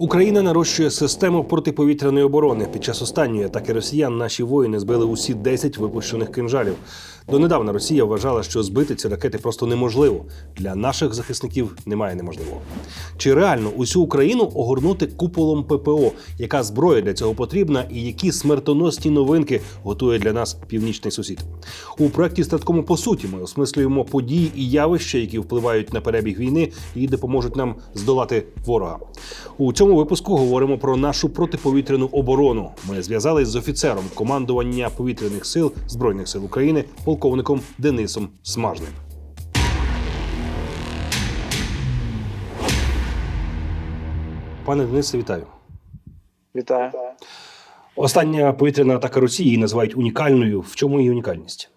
Україна нарощує систему протиповітряної оборони. Під час останньої атаки росіян наші воїни збили усі 10 випущених кинжалів. Донедавна Росія вважала, що збити ці ракети просто неможливо. Для наших захисників немає неможливого. Чи реально усю Україну огорнути куполом ППО? Яка зброя для цього потрібна, і які смертоносні новинки готує для нас північний сусід? У проєкті Статкому по суті ми осмислюємо події і явища, які впливають на перебіг війни і допоможуть нам здолати ворога. У цьому випуску говоримо про нашу протиповітряну оборону. Ми зв'язались з офіцером командування повітряних сил збройних сил України, полковником Денисом Смажним. Пане Денисе, вітаю. Вітаю. Остання повітряна атака Росії її називають унікальною. В чому її унікальність?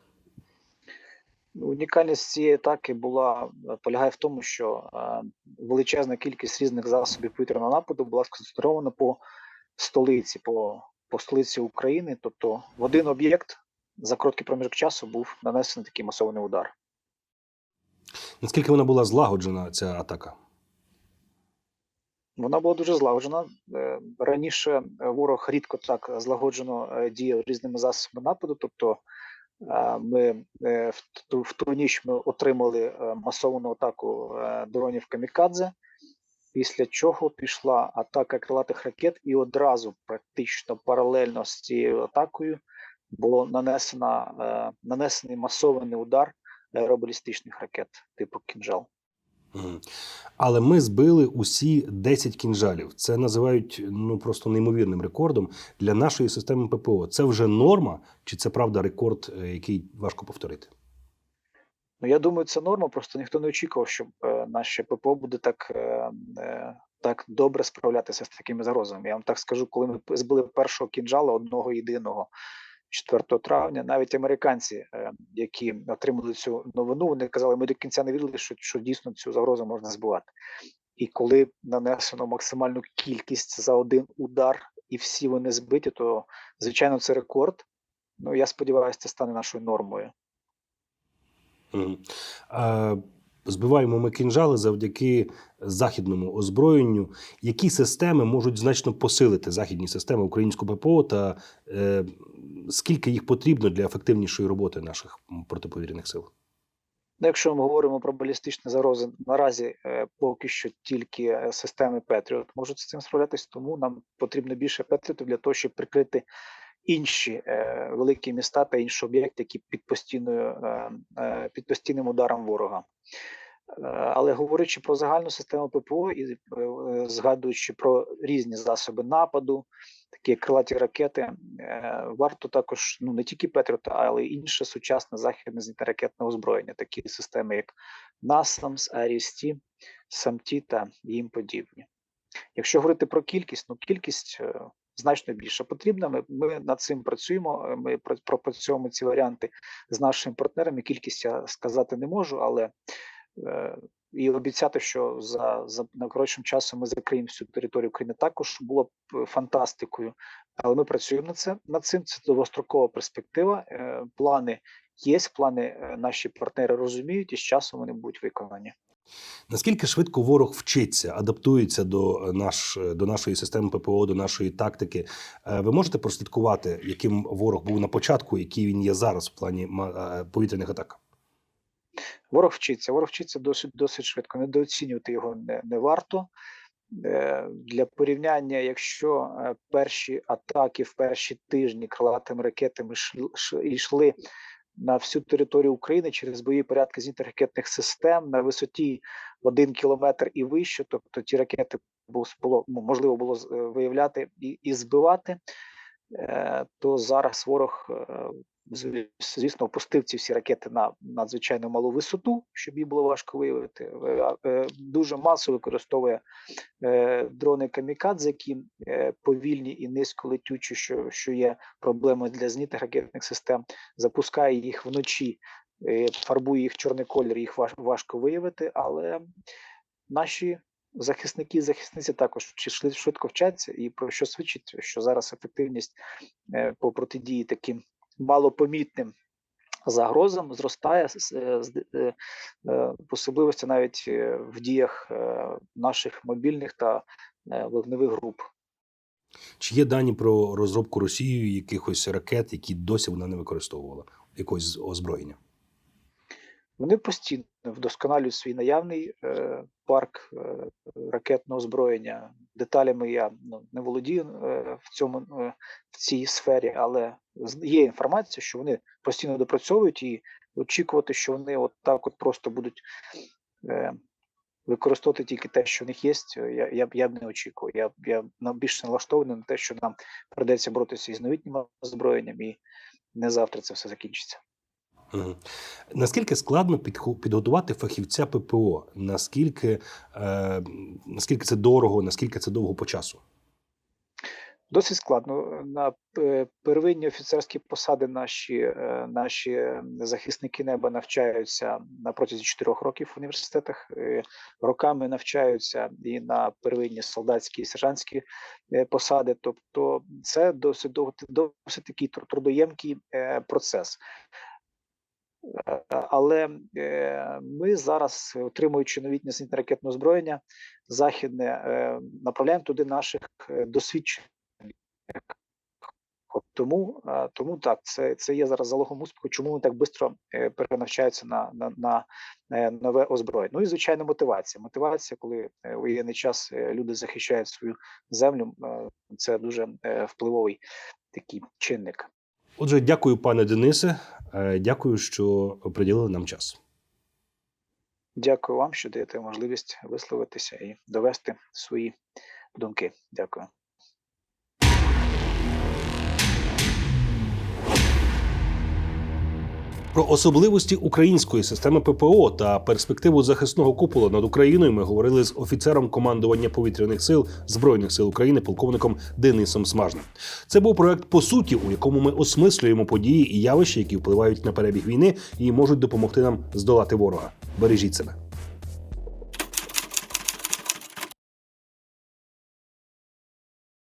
Унікальність цієї атаки була е, полягає в тому, що е, величезна кількість різних засобів повітряного нападу була сконцентрована по столиці, по, по столиці України. Тобто в один об'єкт за короткий проміжок часу був нанесений такий масований удар. Наскільки вона була злагоджена, ця атака? Вона була дуже злагоджена. Е, Раніше ворог рідко так злагоджено діяв різними засобами нападу. Тобто ми е, в ту, в ту ніч ми отримали е, масовану атаку е, дронів Камікадзе, після чого пішла атака крилатих ракет, і одразу практично паралельно з цією атакою було нанесено нанесений масований удар аеробалістичних ракет типу кінжал. Але ми збили усі 10 кінжалів. Це називають ну просто неймовірним рекордом для нашої системи ППО. Це вже норма, чи це правда рекорд, е, який важко повторити? Ну, я думаю, це норма. Просто ніхто не очікував, що е, наше ППО буде так, е, е, так добре справлятися з такими загрозами. Я вам так скажу, коли ми збили першого кінжала, одного єдиного 4 травня, навіть американці, е, які отримали цю новину, вони казали, ми до кінця не вірили, що, що дійсно цю загрозу можна збивати. І коли нанесено максимальну кількість за один удар, і всі вони збиті, то звичайно це рекорд. Ну я сподіваюся, це стане нашою нормою. Мгм. А, збиваємо ми кінжали завдяки західному озброєнню. Які системи можуть значно посилити західні системи українського ППО та е, скільки їх потрібно для ефективнішої роботи наших протиповітряних сил? Ну, якщо ми говоримо про балістичні загрози, наразі е, поки що тільки е, системи Patriot можуть з цим справлятися, тому нам потрібно більше Patriot для того, щоб прикрити інші е, великі міста та інші об'єкти, які під постійною е, е, під постійним ударом ворога. Е, Але говорячи про загальну систему ППО і е, згадуючи про різні засоби нападу, такі як крилаті ракети, варто також ну не тільки Петріот, але й інше сучасне західне зенітно-ракетне озброєння, такі системи, як NASAMS, Ares-T, SAM-T та їм подібні. Якщо говорити про кількість, ну кількість значно більше потрібна. Ми, ми над цим працюємо. е, Ми пра- пропрацьовуємо ці варіанти з нашими партнерами. Кількість я сказати не можу, але е, і обіцяти, що за, за найкоротшим часом ми закриємо всю територію України, також було б е, фантастикою. Але ми працюємо над це над цим. Це довгострокова перспектива. Е, плани є, плани е, наші партнери розуміють, і з часом вони будуть виконані. Наскільки швидко ворог вчиться, адаптується до, е, наш, до нашої системи ППО, до нашої тактики? Е, Ви можете прослідкувати, яким ворог був на початку, який він є зараз в плані е, повітряних атак? Ворог вчиться, ворог вчиться досить досить швидко. Недооцінювати його не, не варто. Е, Для порівняння, якщо е, перші атаки в перші тижні крилатими ракетами йшли на всю територію України через бої порядки зенітно ракетних систем на висоті один кілометр і вище, тобто ті ракети було, ну, можливо було е, виявляти і, і збивати, е, то зараз ворог е, звісно, опустив ці всі ракети на надзвичайно малу висоту, щоб її було важко виявити. Е, е, Дуже масово використовує е, дрони камікадзе, які повільні і низьколетючі, що, що є проблемою для зенітних ракетних систем. Запускає їх вночі, фарбує їх чорний колір, їх важко виявити, але наші захисники і захисниці також швидко вчаться, і про що свідчить, що зараз ефективність по протидії таким малопомітним загрозам зростає е, е, е, особливості навіть в діях наших мобільних та вогневих груп. Чи є дані про розробку Росією якихось ракет, які досі вона не використовувала, якогось озброєння? Вони постійно вдосконалюють свій наявний е, парк е, ракетного озброєння. Деталями я ну, не володію е, в цьому е, в цій сфері, але є інформація, що вони постійно допрацьовують і очікувати, що вони от так от просто будуть е, використовувати тільки те, що в них є, я, я, б- я б не очікував. Я, я більше налаштований на те, що нам придеться боротися із новітнім озброєнням, і не завтра це все закінчиться. Наскільки складно підготувати фахівця ППО? Наскільки, е, наскільки це дорого, наскільки це довго по часу? Досить складно. На е, первинні офіцерські посади наші, е, наші захисники неба навчаються на протязі чотирьох років в університетах. е, Роками навчаються і на первинні солдатські і сержантські посади. Тобто, це досить дов- досить такий трудоємкий процес. Е, Але е, ми зараз, отримуючи новітнє зенітно-ракетне озброєння, західне, е, направляємо туди наших досвідчених. От тому, тому так, це, це є зараз залогом успіху, чому вони так швидко перенавчаються на, на, на нове озброєння. Ну і звичайно, мотивація. Мотивація, коли у воєнний час люди захищають свою землю, це дуже впливовий такий чинник. Отже, дякую, пане Денисе. Е, Дякую, що приділили нам час. Дякую вам, що даєте можливість висловитися і довести свої думки. Дякую. Про особливості української системи ППО та перспективу захисного купола над Україною ми говорили з офіцером командування повітряних сил збройних сил України, полковником Денисом Смажним. Це був проект по суті, у якому ми осмислюємо події і явища, які впливають на перебіг війни і можуть допомогти нам здолати ворога. Бережіть себе.